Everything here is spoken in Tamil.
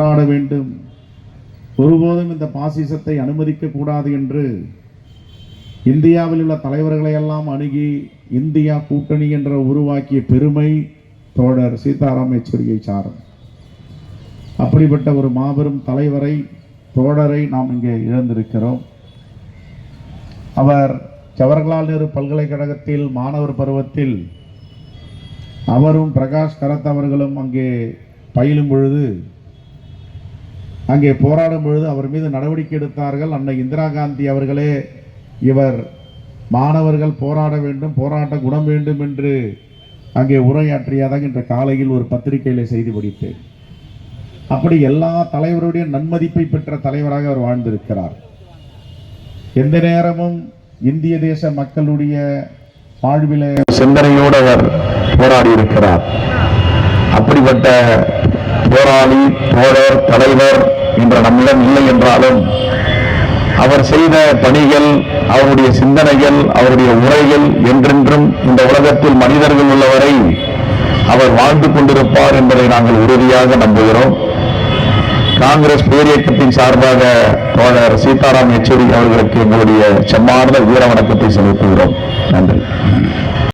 போராட வேண்டும். ஒருபோதும் இந்த பாசிசத்தை அனுமதிக்க கூடாது என்று இந்தியாவில் உள்ள தலைவர்களை எல்லாம் அணுகி இந்தியா கூட்டணி என்ற உருவாக்கிய பெருமை தோழர் சீதாராம் யெச்சூரியை சாரும். அப்படிப்பட்ட ஒரு மாபெரும் தலைவரை தோழரை நாம் இங்கே இழந்திருக்கிறோம். அவர் ஜவஹர்லால் நேரு பல்கலைக்கழகத்தில் மாணவர் பருவத்தில் அவரும் பிரகாஷ் கரத் அவர்களும் அங்கே பயிலும் பொழுது அங்கே போராடும் பொழுது அவர் மீது நடவடிக்கை எடுத்தார்கள். அன்னை இந்திரா காந்தி அவர்களே இவர் மாணவர்கள் போராட வேண்டும் போராட்ட குணம் வேண்டும் என்று அங்கே உரையாற்றியதாக இன்று காலையில் ஒரு பத்திரிகையில் செய்தி படித்தேன். அப்படி எல்லா தலைவருடைய நன்மதிப்பை பெற்ற தலைவராக அவர் வாழ்ந்திருக்கிறார். எந்த நேரமும் இந்திய தேச மக்களுடைய வாழ்வில சிந்தனையோடு அவர் போராடி இருக்கிறார் அப்படிப்பட்ட போராளி தோழர் தலைவர் என்ற நம்மிடம் இல்லை என்றாலும் அவர் செய்த பணிகள் அவருடைய சிந்தனைகள் அவருடைய உரைகள் என்றென்றும் இந்த உலகத்தில் மனிதர்கள் உள்ளவரை அவர் வாழ்ந்து கொண்டிருப்பார் என்பதை நாங்கள் உறுதியாக நம்புகிறோம். காங்கிரஸ் பேரியக்கத்தின் சார்பாக தோழர் சீதாராம் யெச்சூரி அவர்களுக்கு எங்களுடைய செம்மார்ந்த வீர வணக்கத்தை செலுத்துகிறோம். நன்றி.